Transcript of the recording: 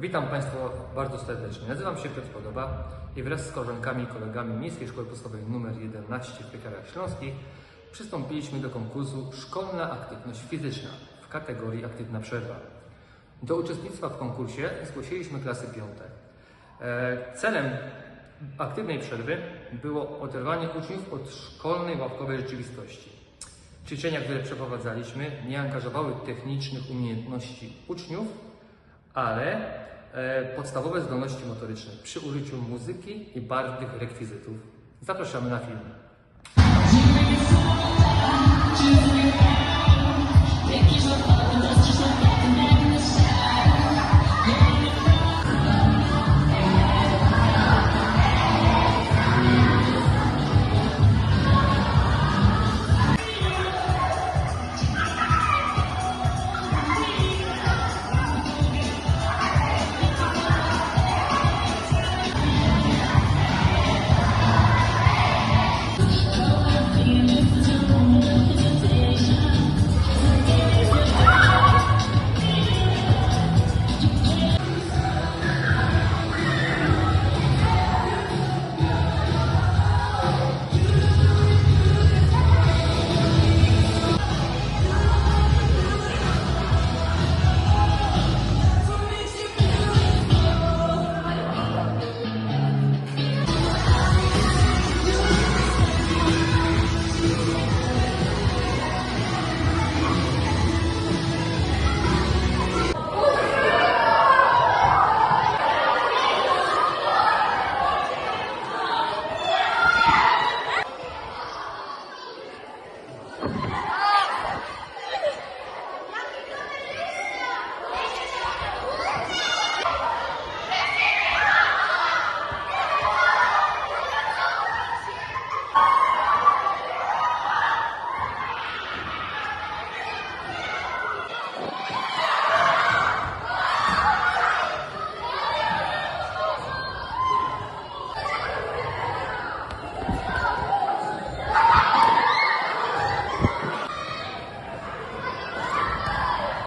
Witam Państwa bardzo serdecznie. Nazywam się Piotr Podoba i wraz z koleżankami i kolegami Miejskiej Szkoły Podstawowej nr 11 w Piekarach Śląskich przystąpiliśmy do konkursu Szkolna Aktywność Fizyczna w kategorii Aktywna Przerwa. Do uczestnictwa w konkursie zgłosiliśmy klasy piąte. E, Celem aktywnej przerwy było oderwanie uczniów od szkolnej ławkowej rzeczywistości. Ćwiczenia, które przeprowadzaliśmy, nie angażowały technicznych umiejętności uczniów, ale e, podstawowe zdolności motoryczne przy użyciu muzyki i barwnych rekwizytów. Zapraszamy na film.